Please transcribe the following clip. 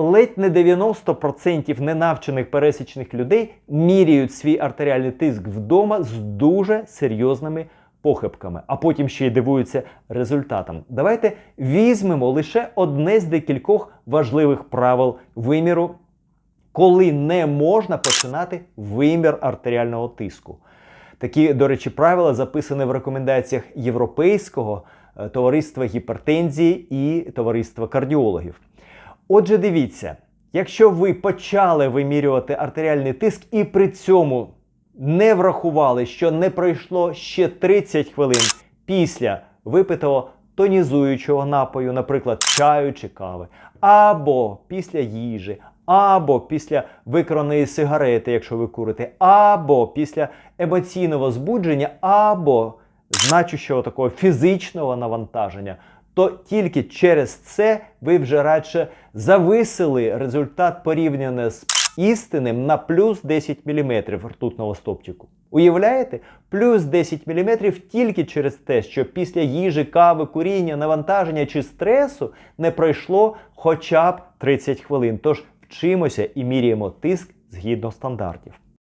Ледь не 90% ненавчених пересічних людей міряють свій артеріальний тиск вдома з дуже серйозними похибками, а потім ще й дивуються результатам. Давайте візьмемо лише одне з декількох важливих правил виміру, коли не можна починати вимір артеріального тиску. Такі, до речі, правила записані в рекомендаціях Європейського е, товариства гіпертензії і товариства кардіологів. Отже, дивіться, якщо ви почали вимірювати артеріальний тиск і при цьому не врахували, що не пройшло ще 30 хвилин після випитого тонізуючого напою, наприклад, чаю чи кави, або після їжі, або після викраної сигарети, якщо ви курите, або після емоційного збудження, або значущого такого фізичного навантаження, то тільки через це ви вже радше зависили результат порівняно з істинним на плюс 10 мм ртутного стопчику. Уявляєте? Плюс 10 мм тільки через те, що після їжі, кави, куріння, навантаження чи стресу не пройшло хоча б 30 хвилин. Тож вчимося і міряємо тиск згідно стандартів.